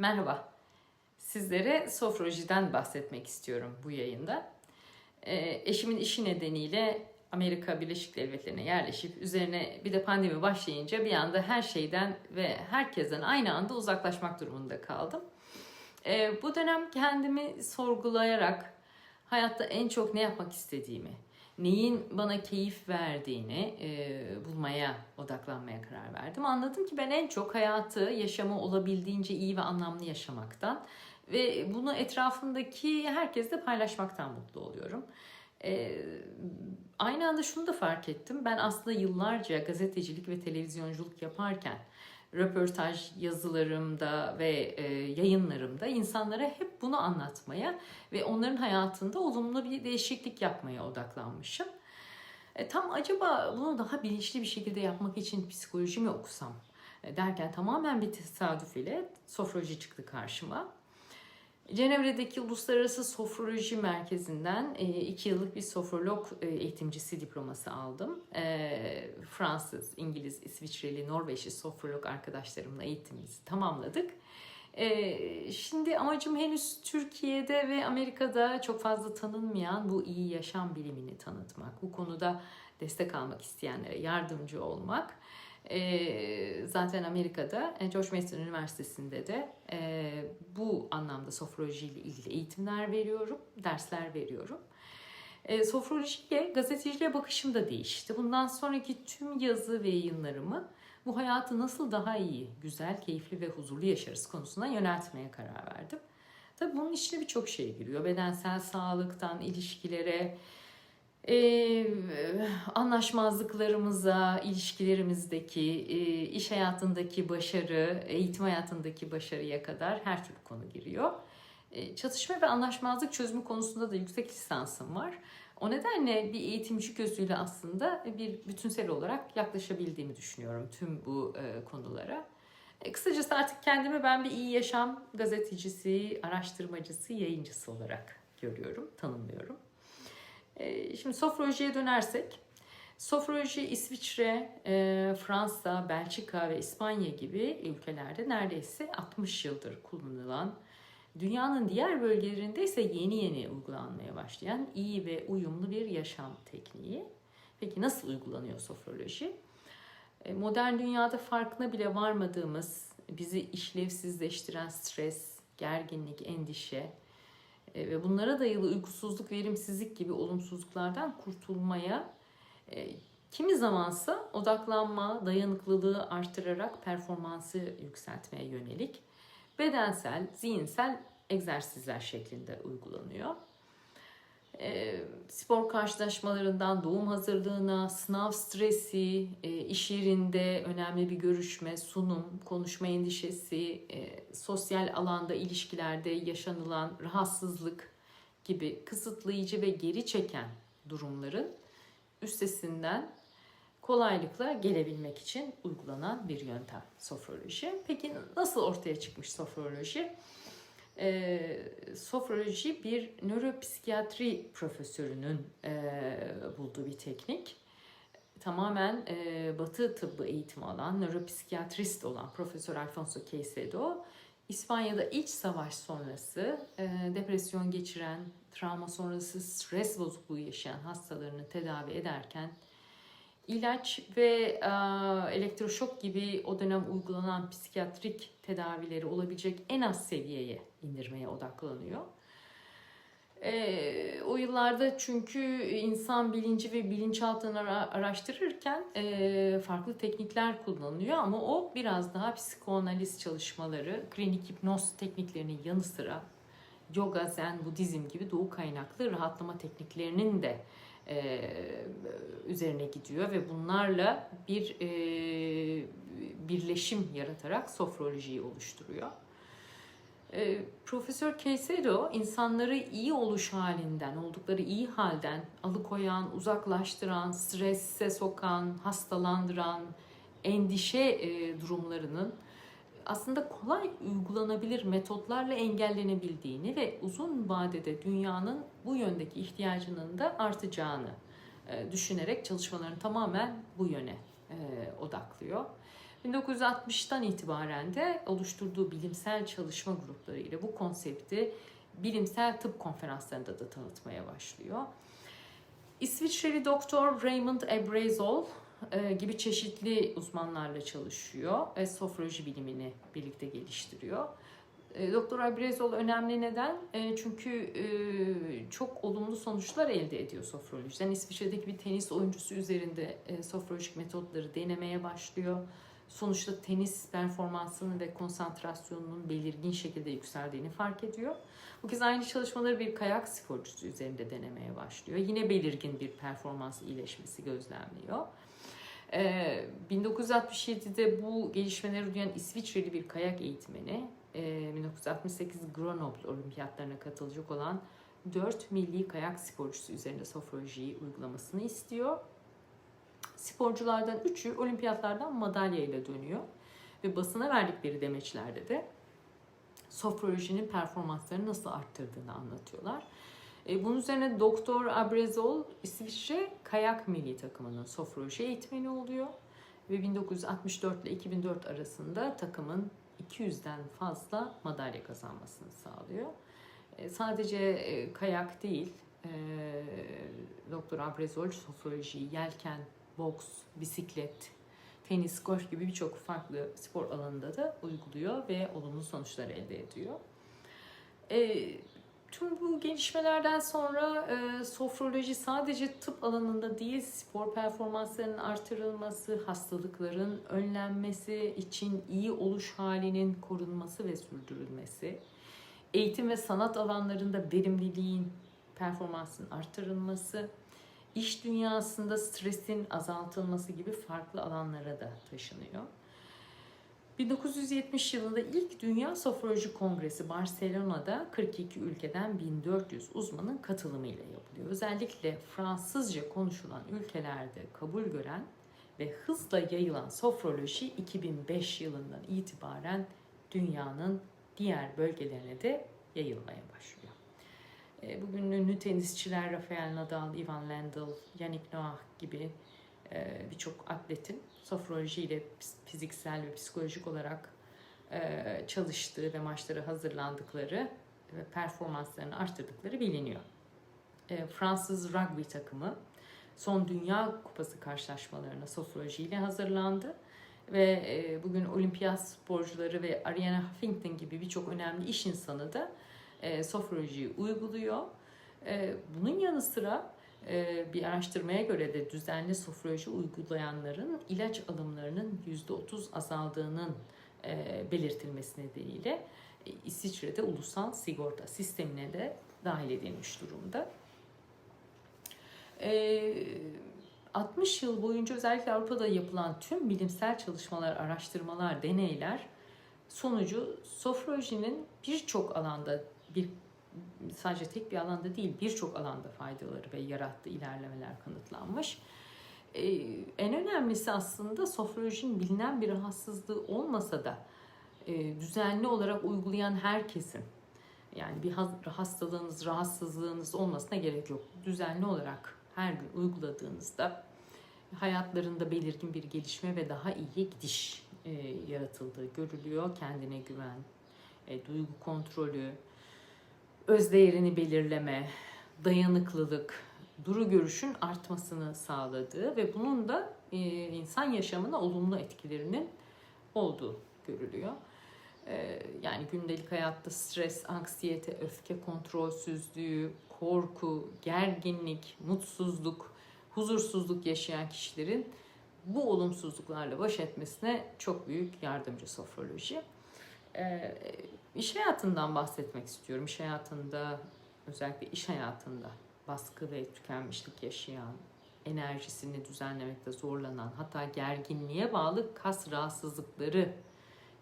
Merhaba. Sizlere sofrolojiden bahsetmek istiyorum bu yayında. Ee, eşimin işi nedeniyle Amerika Birleşik Devletleri'ne yerleşip üzerine bir de pandemi başlayınca bir anda her şeyden ve herkesten aynı anda uzaklaşmak durumunda kaldım. Ee, bu dönem kendimi sorgulayarak hayatta en çok ne yapmak istediğimi, neyin bana keyif verdiğini e, bulmaya, odaklanmaya karar verdim. Anladım ki ben en çok hayatı, yaşamı olabildiğince iyi ve anlamlı yaşamaktan ve bunu etrafımdaki herkesle paylaşmaktan mutlu oluyorum. E, aynı anda şunu da fark ettim. Ben aslında yıllarca gazetecilik ve televizyonculuk yaparken röportaj yazılarımda ve e, yayınlarımda insanlara hep bunu anlatmaya ve onların hayatında olumlu bir değişiklik yapmaya odaklanmışım. E, tam acaba bunu daha bilinçli bir şekilde yapmak için psikoloji mi okusam e, derken tamamen bir tesadüf ile sofroloji çıktı karşıma. Cenevre'deki Uluslararası Sofroloji Merkezi'nden e, iki yıllık bir sofrolog e, eğitimcisi diploması aldım. E, Fransız, İngiliz, İsviçreli, Norveçli sofrolog arkadaşlarımla eğitimimizi tamamladık. Şimdi amacım henüz Türkiye'de ve Amerika'da çok fazla tanınmayan bu iyi yaşam bilimini tanıtmak. Bu konuda destek almak isteyenlere yardımcı olmak. E, zaten Amerika'da e, George Mason Üniversitesi'nde de e, bu anlamda sofroloji ile ilgili eğitimler veriyorum, dersler veriyorum. E, sofrolojiye, gazeteciliğe bakışım da değişti. Bundan sonraki tüm yazı ve yayınlarımı bu hayatı nasıl daha iyi, güzel, keyifli ve huzurlu yaşarız konusuna yöneltmeye karar verdim. Tabii bunun içine birçok şey giriyor. Bedensel sağlıktan ilişkilere, e, anlaşmazlıklarımıza, ilişkilerimizdeki, e, iş hayatındaki başarı, eğitim hayatındaki başarıya kadar her türlü konu giriyor. E, çatışma ve anlaşmazlık çözümü konusunda da yüksek lisansım var. O nedenle bir eğitimci gözüyle aslında bir bütünsel olarak yaklaşabildiğimi düşünüyorum tüm bu e, konulara. E, kısacası artık kendimi ben bir iyi yaşam gazetecisi, araştırmacısı, yayıncısı olarak görüyorum, tanımlıyorum. Ee, şimdi sofrolojiye dönersek, sofroloji İsviçre, e, Fransa, Belçika ve İspanya gibi ülkelerde neredeyse 60 yıldır kullanılan, dünyanın diğer bölgelerinde ise yeni yeni uygulanmaya başlayan iyi ve uyumlu bir yaşam tekniği. Peki nasıl uygulanıyor sofroloji? E, modern dünyada farkına bile varmadığımız, bizi işlevsizleştiren stres, gerginlik, endişe, ve bunlara dayalı uykusuzluk, verimsizlik gibi olumsuzluklardan kurtulmaya e, kimi zamansa odaklanma, dayanıklılığı artırarak performansı yükseltmeye yönelik bedensel, zihinsel egzersizler şeklinde uygulanıyor. E, spor karşılaşmalarından doğum hazırlığına, sınav stresi, e, iş yerinde önemli bir görüşme, sunum, konuşma endişesi, e, sosyal alanda ilişkilerde yaşanılan rahatsızlık gibi kısıtlayıcı ve geri çeken durumların üstesinden kolaylıkla gelebilmek için uygulanan bir yöntem sofroloji. Peki nasıl ortaya çıkmış sofroloji? E, sofroloji bir nöropsikiyatri profesörünün e, bulduğu bir teknik. Tamamen e, batı tıbbı eğitimi alan, nöropsikiyatrist olan Profesör Alfonso Caicedo, İspanya'da iç savaş sonrası e, depresyon geçiren, travma sonrası stres bozukluğu yaşayan hastalarını tedavi ederken ilaç ve e, elektroşok gibi o dönem uygulanan psikiyatrik tedavileri olabilecek en az seviyeye indirmeye odaklanıyor. E, o yıllarda çünkü insan bilinci ve bilinçaltını araştırırken e, farklı teknikler kullanılıyor ama o biraz daha psikoanaliz çalışmaları, klinik hipnoz tekniklerinin yanı sıra yoga, zen, budizm gibi doğu kaynaklı rahatlama tekniklerinin de e, üzerine gidiyor ve bunlarla bir e, birleşim yaratarak sofrolojiyi oluşturuyor. E, Profesör Caicedo insanları iyi oluş halinden, oldukları iyi halden alıkoyan, uzaklaştıran, strese sokan, hastalandıran, endişe e, durumlarının aslında kolay uygulanabilir metotlarla engellenebildiğini ve uzun vadede dünyanın bu yöndeki ihtiyacının da artacağını düşünerek çalışmalarını tamamen bu yöne e, odaklıyor. 1960'tan itibaren de oluşturduğu bilimsel çalışma grupları ile bu konsepti bilimsel tıp konferanslarında da tanıtmaya başlıyor. İsviçreli doktor Raymond Abrazol e, gibi çeşitli uzmanlarla çalışıyor ve sofroloji bilimini birlikte geliştiriyor. E, Doktor Abrazol önemli neden? E, Çünkü e, çok olumlu sonuçlar elde ediyor sofrolojiden. İsviçre'deki bir tenis oyuncusu üzerinde sofrolojik metotları denemeye başlıyor. Sonuçta tenis performansının ve konsantrasyonunun belirgin şekilde yükseldiğini fark ediyor. Bu kez aynı çalışmaları bir kayak sporcusu üzerinde denemeye başlıyor. Yine belirgin bir performans iyileşmesi gözlemliyor. Ee, 1967'de bu gelişmeleri duyan İsviçreli bir kayak eğitmeni, e, 1968 Grenoble olimpiyatlarına katılacak olan 4 milli kayak sporcusu üzerinde sofrolojiyi uygulamasını istiyor. Sporculardan 3'ü olimpiyatlardan madalya ile dönüyor ve basına verdikleri demeçlerde de sofrolojinin performanslarını nasıl arttırdığını anlatıyorlar. E, Bunun üzerine Doktor Abrezol İsviçre kayak milli takımının sofroloji eğitmeni oluyor ve 1964 ile 2004 arasında takımın 200'den fazla madalya kazanmasını sağlıyor. E, Sadece e, kayak değil, e, Doktor Abrezol sofrolojiyi yelken, boks, bisiklet, tenis, golf gibi birçok farklı spor alanında da uyguluyor ve olumlu sonuçlar elde ediyor. E, tüm bu gelişmelerden sonra e, sofroloji sadece tıp alanında değil, spor performanslarının artırılması, hastalıkların önlenmesi için iyi oluş halinin korunması ve sürdürülmesi, eğitim ve sanat alanlarında verimliliğin, performansın artırılması, iş dünyasında stresin azaltılması gibi farklı alanlara da taşınıyor. 1970 yılında ilk Dünya Sofroloji Kongresi Barcelona'da 42 ülkeden 1400 uzmanın katılımıyla yapılıyor. Özellikle Fransızca konuşulan ülkelerde kabul gören ve hızla yayılan sofroloji 2005 yılından itibaren dünyanın diğer bölgelerine de yayılmaya başlıyor. E, Bugün ünlü tenisçiler Rafael Nadal, Ivan Lendl, Yannick Noah gibi e, birçok atletin sofrolojiyle fiziksel ve psikolojik olarak e, çalıştığı ve maçlara hazırlandıkları ve performanslarını arttırdıkları biliniyor. E, Fransız rugby takımı son Dünya Kupası karşılaşmalarına sofrolojiyle hazırlandı ve e, bugün olimpiyat sporcuları ve Ariana Huffington gibi birçok önemli iş insanı da e, sofrolojiyi uyguluyor. E, bunun yanı sıra bir araştırmaya göre de düzenli sofroloji uygulayanların ilaç alımlarının %30 azaldığının e, belirtilmesi nedeniyle e, İsviçre'de ulusal sigorta sistemine de dahil edilmiş durumda. E, 60 yıl boyunca özellikle Avrupa'da yapılan tüm bilimsel çalışmalar, araştırmalar, deneyler sonucu sofrolojinin birçok alanda bir sadece tek bir alanda değil birçok alanda faydaları ve yarattığı ilerlemeler kanıtlanmış. Ee, en önemlisi aslında sofrolojinin bilinen bir rahatsızlığı olmasa da e, düzenli olarak uygulayan herkesin yani bir hastalığınız, rahatsızlığınız olmasına gerek yok. Düzenli olarak her gün uyguladığınızda hayatlarında belirgin bir gelişme ve daha iyiye gidiş e, yaratıldığı görülüyor. Kendine güven, e, duygu kontrolü, özdeğerini belirleme, dayanıklılık, duru görüşün artmasını sağladığı ve bunun da e, insan yaşamına olumlu etkilerinin olduğu görülüyor. E, yani gündelik hayatta stres, anksiyete, öfke kontrolsüzlüğü, korku, gerginlik, mutsuzluk, huzursuzluk yaşayan kişilerin bu olumsuzluklarla baş etmesine çok büyük yardımcı sofroloji. Ee, iş hayatından bahsetmek istiyorum. İş hayatında, özellikle iş hayatında baskı ve tükenmişlik yaşayan, enerjisini düzenlemekte zorlanan, hatta gerginliğe bağlı kas rahatsızlıkları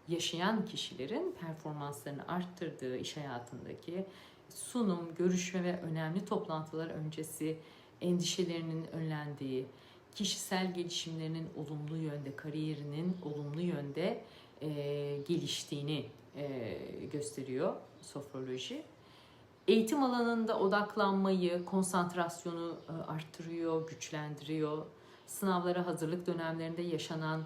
yaşayan kişilerin performanslarını arttırdığı iş hayatındaki sunum, görüşme ve önemli toplantılar öncesi endişelerinin önlendiği, kişisel gelişimlerinin olumlu yönde, kariyerinin olumlu yönde e, geliştiğini e, gösteriyor sofroloji. Eğitim alanında odaklanmayı, konsantrasyonu e, arttırıyor, güçlendiriyor. Sınavlara hazırlık dönemlerinde yaşanan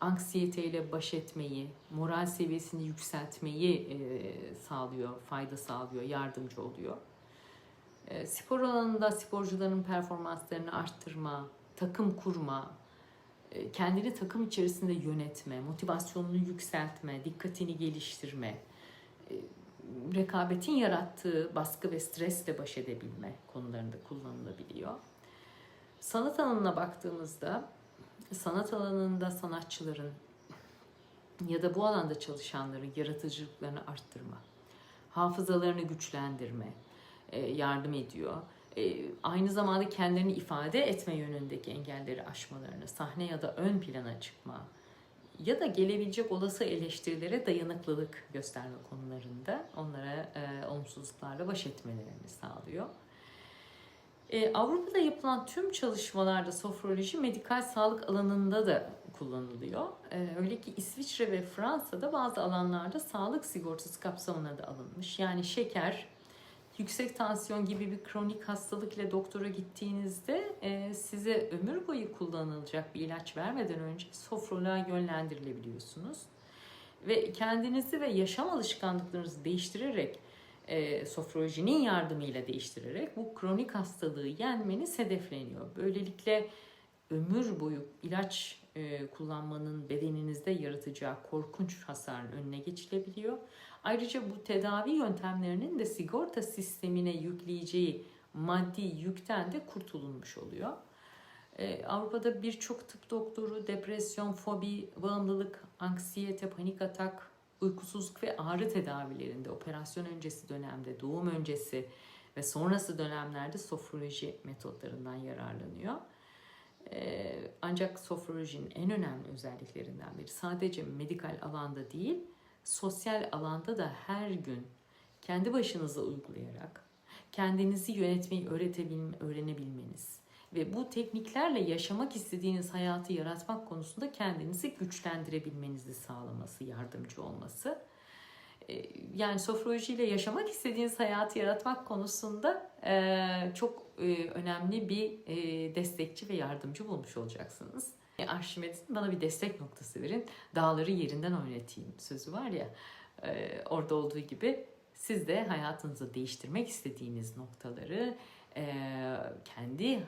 anksiyeteyle baş etmeyi, moral seviyesini yükseltmeyi e, sağlıyor, fayda sağlıyor, yardımcı oluyor. E, spor alanında sporcuların performanslarını arttırma, takım kurma, kendini takım içerisinde yönetme, motivasyonunu yükseltme, dikkatini geliştirme, e, rekabetin yarattığı baskı ve stresle baş edebilme konularında kullanılabiliyor. Sanat alanına baktığımızda sanat alanında sanatçıların ya da bu alanda çalışanların yaratıcılıklarını arttırma, hafızalarını güçlendirme e, yardım ediyor. E, Aynı zamanda kendilerini ifade etme yönündeki engelleri aşmalarını, sahne ya da ön plana çıkma ya da gelebilecek olası eleştirilere dayanıklılık gösterme konularında onlara e, olumsuzluklarla baş etmelerini sağlıyor. E, Avrupa'da yapılan tüm çalışmalarda sofroloji medikal sağlık alanında da kullanılıyor. E, öyle ki İsviçre ve Fransa'da bazı alanlarda sağlık sigortası kapsamına da alınmış. Yani şeker, yüksek tansiyon gibi bir kronik hastalık ile doktora gittiğinizde e, size ömür boyu kullanılacak bir ilaç vermeden önce sofroloğa yönlendirilebiliyorsunuz. Ve kendinizi ve yaşam alışkanlıklarınızı değiştirerek e, sofrolojinin yardımıyla değiştirerek bu kronik hastalığı yenmeniz hedefleniyor. Böylelikle ömür boyu ilaç e, kullanmanın bedeninizde yaratacağı korkunç hasarın önüne geçilebiliyor. Ayrıca bu tedavi yöntemlerinin de sigorta sistemine yükleyeceği maddi yükten de kurtulunmuş oluyor. Ee, Avrupa'da birçok tıp doktoru depresyon, fobi, bağımlılık, anksiyete, panik atak, uykusuzluk ve ağrı tedavilerinde operasyon öncesi dönemde, doğum öncesi ve sonrası dönemlerde sofroloji metotlarından yararlanıyor. Ee, ancak sofrolojinin en önemli özelliklerinden biri sadece medikal alanda değil, sosyal alanda da her gün kendi başınıza uygulayarak kendinizi yönetmeyi öğretebilme, öğrenebilmeniz ve bu tekniklerle yaşamak istediğiniz hayatı yaratmak konusunda kendinizi güçlendirebilmenizi sağlaması, yardımcı olması. Yani sofrolojiyle yaşamak istediğiniz hayatı yaratmak konusunda çok önemli bir e, destekçi ve yardımcı bulmuş olacaksınız. E, Arşimed'in bana bir destek noktası verin, dağları yerinden oynatayım sözü var ya, e, orada olduğu gibi siz de hayatınızı değiştirmek istediğiniz noktaları e, kendi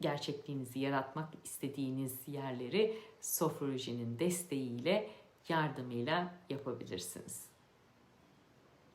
gerçekliğinizi yaratmak istediğiniz yerleri sofrolojinin desteğiyle, yardımıyla yapabilirsiniz.